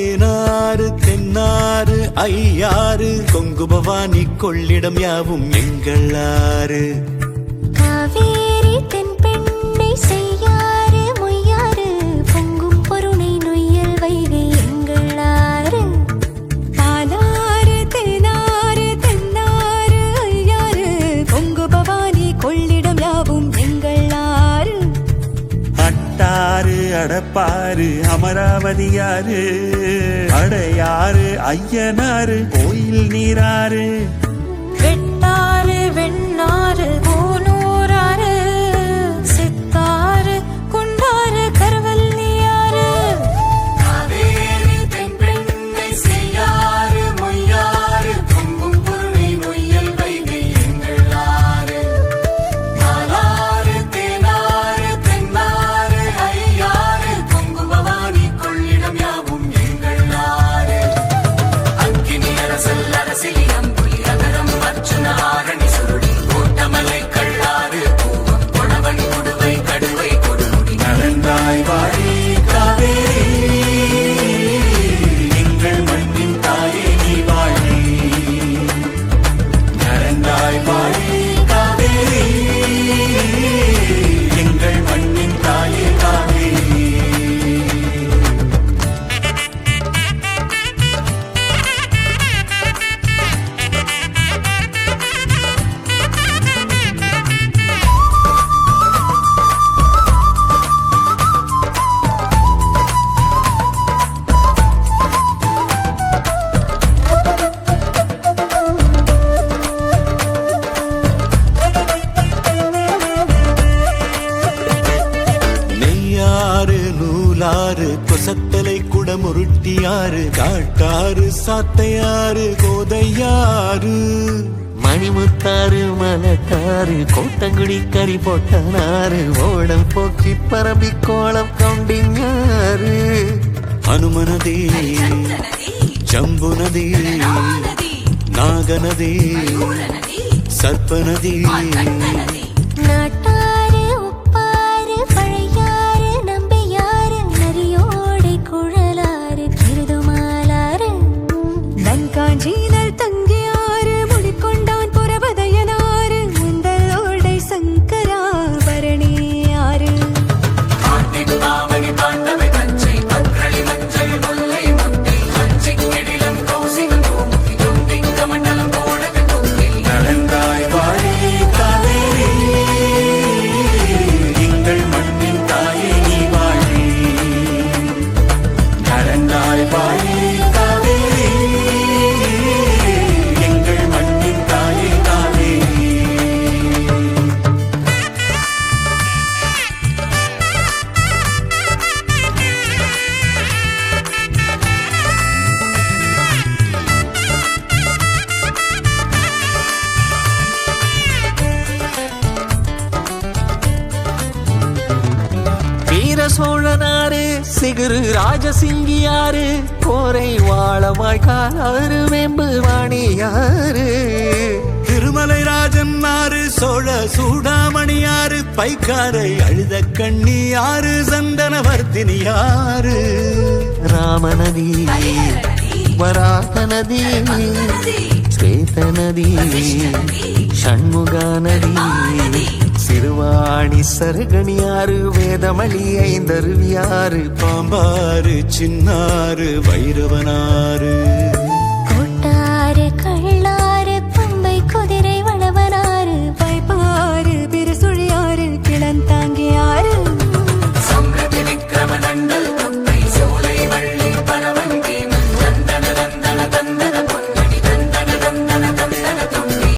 தேனாறு தென்னாறு ஐயாறு கொங்கு பவானி கொள்ளிடம் யாவும் எங்களாறு? அடப்பாரு அமராவதி அமராவதியாறு அடையாறு ஐயனாறு கோயில் நீராறு வெட்டாறு வெண்ணாறு கொசத்தலை குடமுருட்டியாறு காட்டாறு சாத்தையாறு கோதையாறு. மணிமுத்தாறு மலத்தாறு கோட்டங்குடி கறி போட்டனாறு ஓடம் போக்கி பரம்பி கோலம் கண்டிஞாறு அனுமநதி ஜம்பு நதி நாகநதி சர்ப்பநதி நாட்டு வீர சோழனாறு சிகுரு ராஜசிங்கியாறு கோரை வாழமாய் காலாறு வெம்பு வாணியாறு திருமலை ராஜன் ஆறு சோழ சூடாமணியாறு பைக்காரை அழுத கண்ணியாறு சந்தனவர்த்தினியாறு ராமநதி வராக நதி ஸ்வேத நதி ஷண்முகா நதி சிறுவாணி சருகணியாறு வேதமணி ஐந்தருவியாறு பாம்பாறு சின்னாறு வைரவனாறு.